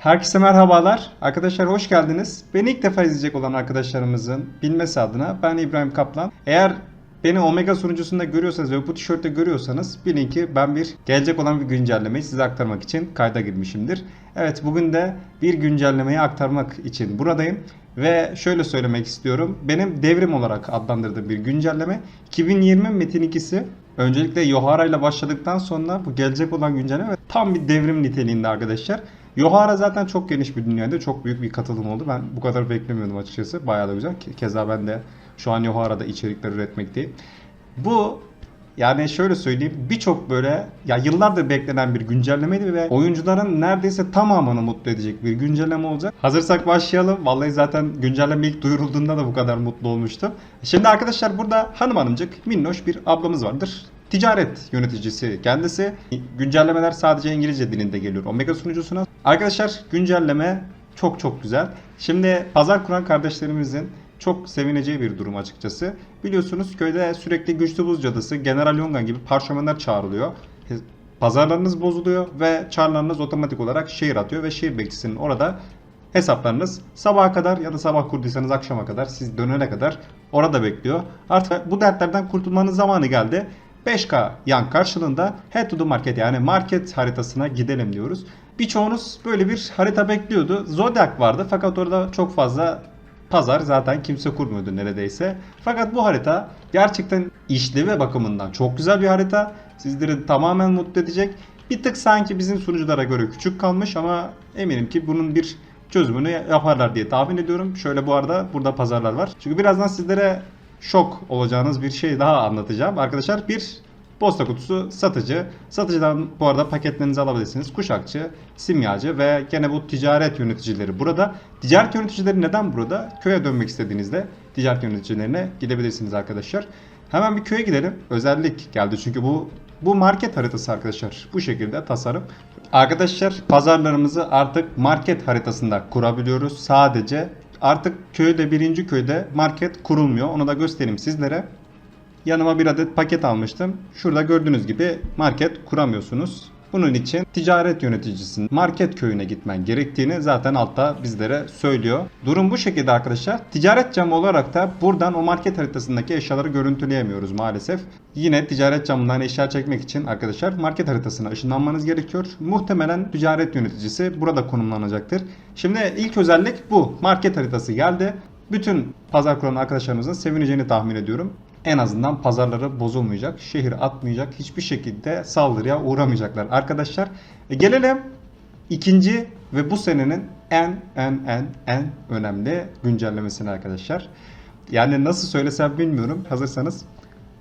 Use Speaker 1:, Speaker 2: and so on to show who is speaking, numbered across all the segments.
Speaker 1: Herkese merhabalar. Arkadaşlar hoş geldiniz. Beni ilk defa izleyecek olan arkadaşlarımızın bilmesi adına ben İbrahim Kaplan. Eğer beni Omega sunucusunda görüyorsanız ve bu tişörtte görüyorsanız bilin ki ben bir gelecek olan bir güncellemeyi size aktarmak için kayda girmişimdir. Evet bugün de bir güncellemeyi aktarmak için buradayım. Ve şöyle söylemek istiyorum. Benim devrim olarak adlandırdığım bir güncelleme. 2020 Metin 2'si öncelikle Yohara ile başladıktan sonra bu gelecek olan güncelleme tam bir devrim niteliğinde arkadaşlar. Yohara zaten çok geniş bir dünyada çok büyük bir katılım oldu. Ben bu kadar beklemiyordum açıkçası. Bayağı da güzel. Ke- Keza ben de şu an Yohara'da içerikler üretmekteyim. Bu yani şöyle söyleyeyim birçok böyle ya yıllardır beklenen bir güncellemeydi ve oyuncuların neredeyse tamamını mutlu edecek bir güncelleme olacak. Hazırsak başlayalım. Vallahi zaten güncelleme ilk duyurulduğunda da bu kadar mutlu olmuştum. Şimdi arkadaşlar burada hanım hanımcık minnoş bir ablamız vardır. Ticaret yöneticisi kendisi. Güncellemeler sadece İngilizce dilinde geliyor Omega sunucusuna. Arkadaşlar güncelleme çok çok güzel. Şimdi pazar kuran kardeşlerimizin çok sevineceği bir durum açıkçası. Biliyorsunuz köyde sürekli güçlü buz cadısı, General Yongan gibi parşömenler çağrılıyor. Pazarlarınız bozuluyor ve çarlarınız otomatik olarak şehir atıyor ve şehir bekçisinin orada hesaplarınız sabaha kadar ya da sabah kurduysanız akşama kadar siz dönene kadar orada bekliyor. Artık bu dertlerden kurtulmanın zamanı geldi. 5K yan karşılığında Head to the Market yani market haritasına gidelim diyoruz. Birçoğunuz böyle bir harita bekliyordu. Zodiac vardı fakat orada çok fazla pazar zaten kimse kurmuyordu neredeyse. Fakat bu harita gerçekten işlevi bakımından çok güzel bir harita. Sizleri tamamen mutlu edecek. Bir tık sanki bizim sunuculara göre küçük kalmış ama eminim ki bunun bir çözümünü yaparlar diye tahmin ediyorum. Şöyle bu arada burada pazarlar var. Çünkü birazdan sizlere şok olacağınız bir şey daha anlatacağım. Arkadaşlar bir posta kutusu satıcı. Satıcıdan bu arada paketlerinizi alabilirsiniz. Kuşakçı, simyacı ve gene bu ticaret yöneticileri burada. Ticaret yöneticileri neden burada? Köye dönmek istediğinizde ticaret yöneticilerine gidebilirsiniz arkadaşlar. Hemen bir köye gidelim. Özellik geldi çünkü bu bu market haritası arkadaşlar. Bu şekilde tasarım. Arkadaşlar pazarlarımızı artık market haritasında kurabiliyoruz. Sadece artık köyde birinci köyde market kurulmuyor. Onu da göstereyim sizlere. Yanıma bir adet paket almıştım. Şurada gördüğünüz gibi market kuramıyorsunuz. Bunun için ticaret yöneticisinin market köyüne gitmen gerektiğini zaten altta bizlere söylüyor. Durum bu şekilde arkadaşlar. Ticaret camı olarak da buradan o market haritasındaki eşyaları görüntüleyemiyoruz maalesef. Yine ticaret camından eşya çekmek için arkadaşlar market haritasına ışınlanmanız gerekiyor. Muhtemelen ticaret yöneticisi burada konumlanacaktır. Şimdi ilk özellik bu. Market haritası geldi. Bütün pazar kuran arkadaşlarımızın sevineceğini tahmin ediyorum en azından pazarları bozulmayacak, şehir atmayacak, hiçbir şekilde saldırıya uğramayacaklar. Arkadaşlar e, gelelim ikinci ve bu senenin en en en en önemli güncellemesine arkadaşlar. Yani nasıl söylesem bilmiyorum. Hazırsanız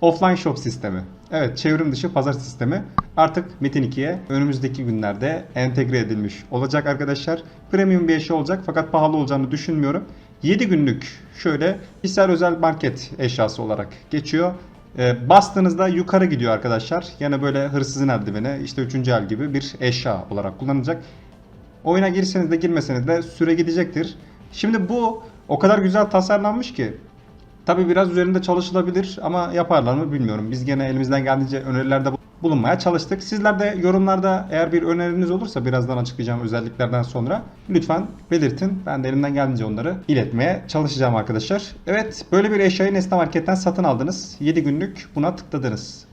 Speaker 1: offline shop sistemi. Evet çevrim dışı pazar sistemi artık Metin 2'ye önümüzdeki günlerde entegre edilmiş olacak arkadaşlar. Premium bir eşya olacak fakat pahalı olacağını düşünmüyorum. 7 günlük şöyle kişisel özel market eşyası olarak geçiyor. E, bastığınızda yukarı gidiyor arkadaşlar. Yine böyle hırsızın eldiveni işte 3. el gibi bir eşya olarak kullanılacak. Oyuna girseniz de girmeseniz de süre gidecektir. Şimdi bu o kadar güzel tasarlanmış ki Tabi biraz üzerinde çalışılabilir ama yaparlar mı bilmiyorum. Biz gene elimizden geldiğince önerilerde bulunmaya çalıştık. Sizler de yorumlarda eğer bir öneriniz olursa birazdan açıklayacağım özelliklerden sonra lütfen belirtin. Ben de elimden geldiğince onları iletmeye çalışacağım arkadaşlar. Evet böyle bir eşyayı Nesne Market'ten satın aldınız. 7 günlük buna tıkladınız.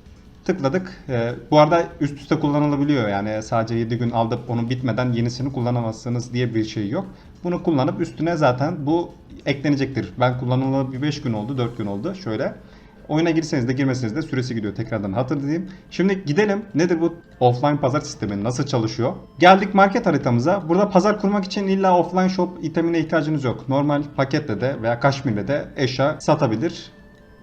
Speaker 1: Tıkladık. Ee, bu arada üst üste kullanılabiliyor. Yani sadece 7 gün alıp onu bitmeden yenisini kullanamazsınız diye bir şey yok. Bunu kullanıp üstüne zaten bu eklenecektir. Ben kullanılalı bir 5 gün oldu, 4 gün oldu. Şöyle. Oyuna girseniz de girmeseniz de süresi gidiyor. Tekrardan hatırlayayım. Şimdi gidelim. Nedir bu offline pazar sistemi? Nasıl çalışıyor? Geldik market haritamıza. Burada pazar kurmak için illa offline shop itemine ihtiyacınız yok. Normal paketle de veya kaşmirle de eşya satabilir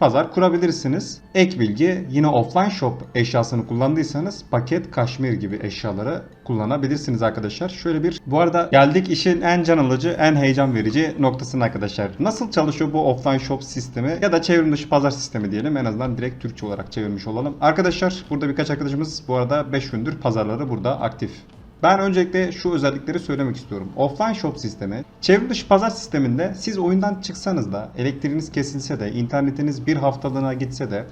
Speaker 1: pazar kurabilirsiniz. Ek bilgi yine offline shop eşyasını kullandıysanız paket kaşmir gibi eşyaları kullanabilirsiniz arkadaşlar. Şöyle bir bu arada geldik işin en can alıcı en heyecan verici noktasına arkadaşlar. Nasıl çalışıyor bu offline shop sistemi ya da çevrim dışı pazar sistemi diyelim en azından direkt Türkçe olarak çevirmiş olalım. Arkadaşlar burada birkaç arkadaşımız bu arada 5 gündür pazarları burada aktif. Ben öncelikle şu özellikleri söylemek istiyorum. Offline shop sistemi, çevrim dışı pazar sisteminde siz oyundan çıksanız da, elektriğiniz kesilse de, internetiniz bir haftalığına gitse de,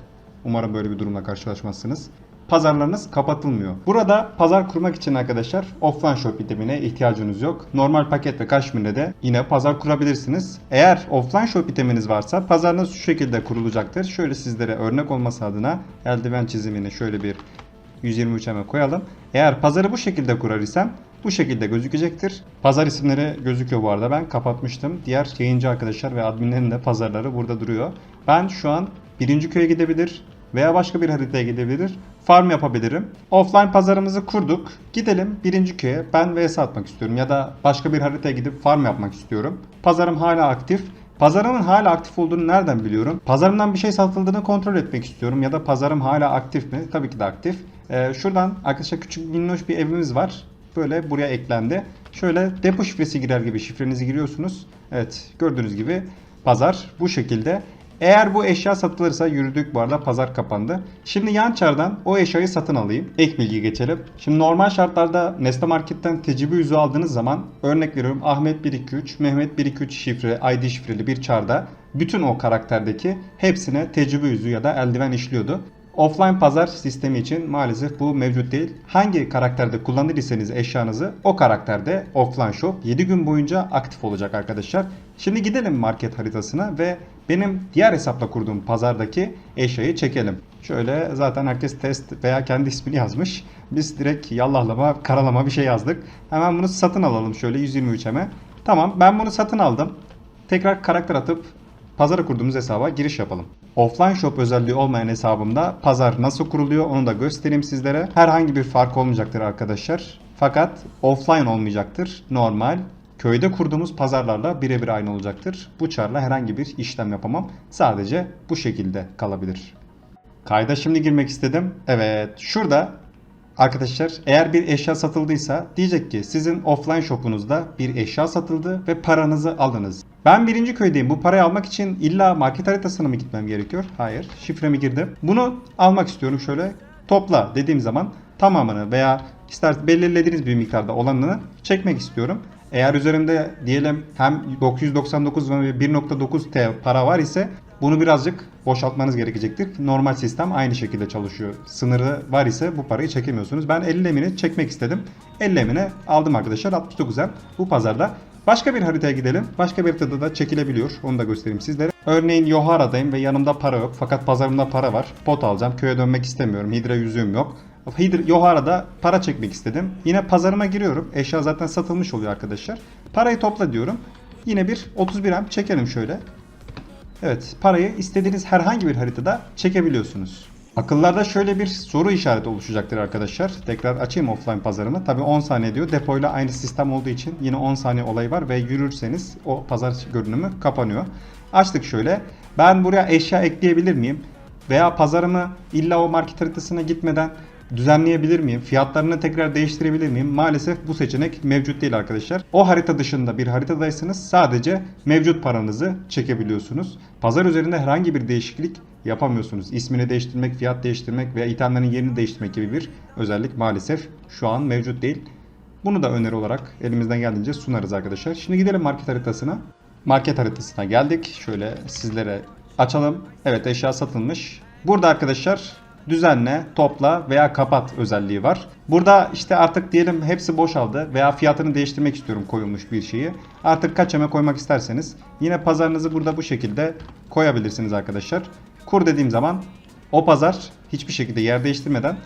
Speaker 1: umarım böyle bir durumla karşılaşmazsınız. pazarlarınız kapatılmıyor. Burada pazar kurmak için arkadaşlar offline shop itemine ihtiyacınız yok. Normal paket ve kaşmirle de yine pazar kurabilirsiniz. Eğer offline shop iteminiz varsa pazarınız şu şekilde kurulacaktır. Şöyle sizlere örnek olması adına eldiven çizimini şöyle bir 123'e koyalım. Eğer pazarı bu şekilde kurar isem bu şekilde gözükecektir. Pazar isimleri gözüküyor bu arada. Ben kapatmıştım. Diğer yayıncı arkadaşlar ve adminlerin de pazarları burada duruyor. Ben şu an birinci köye gidebilir veya başka bir haritaya gidebilir. Farm yapabilirim. Offline pazarımızı kurduk. Gidelim birinci köye. Ben vs atmak istiyorum ya da başka bir haritaya gidip farm yapmak istiyorum. Pazarım hala aktif. Pazarımın hala aktif olduğunu nereden biliyorum? Pazarımdan bir şey satıldığını kontrol etmek istiyorum ya da pazarım hala aktif mi? Tabii ki de aktif. Ee, şuradan arkadaşlar küçük minnoş bir evimiz var. Böyle buraya eklendi. Şöyle depo şifresi girer gibi şifrenizi giriyorsunuz. Evet gördüğünüz gibi pazar bu şekilde. Eğer bu eşya satılırsa yürüdük bu arada pazar kapandı. Şimdi yan çardan o eşyayı satın alayım. Ek bilgi geçelim. Şimdi normal şartlarda Nestle Market'ten tecrübe yüzü aldığınız zaman örnek veriyorum Ahmet 123, Mehmet 123 şifre, ID şifreli bir çarda bütün o karakterdeki hepsine tecrübe yüzü ya da eldiven işliyordu. Offline pazar sistemi için maalesef bu mevcut değil. Hangi karakterde kullanırsanız eşyanızı o karakterde offline shop 7 gün boyunca aktif olacak arkadaşlar. Şimdi gidelim market haritasına ve benim diğer hesapla kurduğum pazardaki eşyayı çekelim. Şöyle zaten herkes test veya kendi ismini yazmış. Biz direkt yallahlama, karalama bir şey yazdık. Hemen bunu satın alalım şöyle 123'e. Tamam ben bunu satın aldım. Tekrar karakter atıp pazara kurduğumuz hesaba giriş yapalım. Offline shop özelliği olmayan hesabımda pazar nasıl kuruluyor onu da göstereyim sizlere. Herhangi bir fark olmayacaktır arkadaşlar. Fakat offline olmayacaktır. Normal köyde kurduğumuz pazarlarla birebir aynı olacaktır. Bu çarla herhangi bir işlem yapamam. Sadece bu şekilde kalabilir. Kayda şimdi girmek istedim. Evet şurada Arkadaşlar eğer bir eşya satıldıysa diyecek ki sizin offline shop'unuzda bir eşya satıldı ve paranızı alınız. Ben birinci köydeyim. Bu parayı almak için illa market haritasına mı gitmem gerekiyor? Hayır. Şifremi girdim. Bunu almak istiyorum şöyle. Topla dediğim zaman tamamını veya ister belirlediğiniz bir miktarda olanını çekmek istiyorum. Eğer üzerimde diyelim hem 999 ve 1.9 T para var ise bunu birazcık boşaltmanız gerekecektir. Normal sistem aynı şekilde çalışıyor. Sınırı var ise bu parayı çekemiyorsunuz. Ben 50 emini çekmek istedim. 50 emine aldım arkadaşlar. 69 em bu pazarda. Başka bir haritaya gidelim. Başka bir haritada da çekilebiliyor. Onu da göstereyim sizlere. Örneğin Yohara'dayım ve yanımda para yok. Fakat pazarımda para var. Pot alacağım. Köye dönmek istemiyorum. Hidra yüzüğüm yok. Hidra, Yohara'da para çekmek istedim. Yine pazarıma giriyorum. Eşya zaten satılmış oluyor arkadaşlar. Parayı topla diyorum. Yine bir 31 em çekelim şöyle. Evet parayı istediğiniz herhangi bir haritada çekebiliyorsunuz. Akıllarda şöyle bir soru işareti oluşacaktır arkadaşlar. Tekrar açayım offline pazarımı. Tabi 10 saniye diyor. Depoyla aynı sistem olduğu için yine 10 saniye olayı var ve yürürseniz o pazar görünümü kapanıyor. Açtık şöyle. Ben buraya eşya ekleyebilir miyim? Veya pazarımı illa o market haritasına gitmeden düzenleyebilir miyim? Fiyatlarını tekrar değiştirebilir miyim? Maalesef bu seçenek mevcut değil arkadaşlar. O harita dışında bir haritadaysanız sadece mevcut paranızı çekebiliyorsunuz. Pazar üzerinde herhangi bir değişiklik yapamıyorsunuz. İsmini değiştirmek, fiyat değiştirmek veya itemlerin yerini değiştirmek gibi bir özellik maalesef şu an mevcut değil. Bunu da öneri olarak elimizden geldiğince sunarız arkadaşlar. Şimdi gidelim market haritasına. Market haritasına geldik. Şöyle sizlere açalım. Evet eşya satılmış. Burada arkadaşlar düzenle, topla veya kapat özelliği var. Burada işte artık diyelim hepsi boşaldı veya fiyatını değiştirmek istiyorum koyulmuş bir şeyi. Artık kaç eme koymak isterseniz yine pazarınızı burada bu şekilde koyabilirsiniz arkadaşlar. Kur dediğim zaman o pazar hiçbir şekilde yer değiştirmeden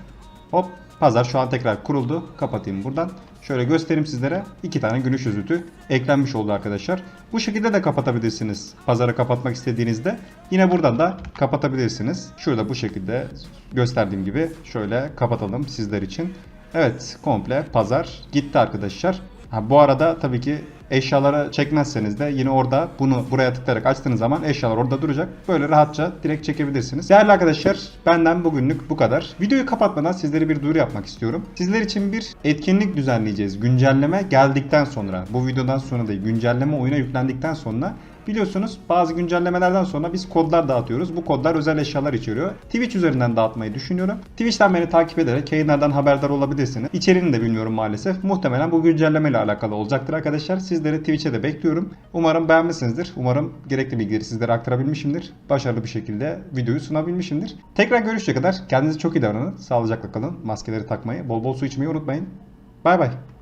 Speaker 1: hop pazar şu an tekrar kuruldu. Kapatayım buradan. Şöyle göstereyim sizlere. iki tane güneş özütü eklenmiş oldu arkadaşlar. Bu şekilde de kapatabilirsiniz. Pazarı kapatmak istediğinizde. Yine buradan da kapatabilirsiniz. Şurada bu şekilde gösterdiğim gibi şöyle kapatalım sizler için. Evet komple pazar gitti arkadaşlar. Ha, bu arada tabii ki eşyaları çekmezseniz de yine orada bunu buraya tıklayarak açtığınız zaman eşyalar orada duracak. Böyle rahatça direkt çekebilirsiniz. Değerli arkadaşlar benden bugünlük bu kadar. Videoyu kapatmadan sizlere bir duyuru yapmak istiyorum. Sizler için bir etkinlik düzenleyeceğiz. Güncelleme geldikten sonra bu videodan sonra değil güncelleme oyuna yüklendikten sonra Biliyorsunuz bazı güncellemelerden sonra biz kodlar dağıtıyoruz. Bu kodlar özel eşyalar içeriyor. Twitch üzerinden dağıtmayı düşünüyorum. Twitch'ten beni takip ederek yayınlardan haberdar olabilirsiniz. İçeriğini de bilmiyorum maalesef. Muhtemelen bu güncellemeyle alakalı olacaktır arkadaşlar. Sizleri Twitch'e de bekliyorum. Umarım beğenmişsinizdir. Umarım gerekli bilgileri sizlere aktarabilmişimdir. Başarılı bir şekilde videoyu sunabilmişimdir. Tekrar görüşecek kadar kendinize çok iyi davranın. Sağlıcakla kalın. Maskeleri takmayı, bol bol su içmeyi unutmayın. Bay bay.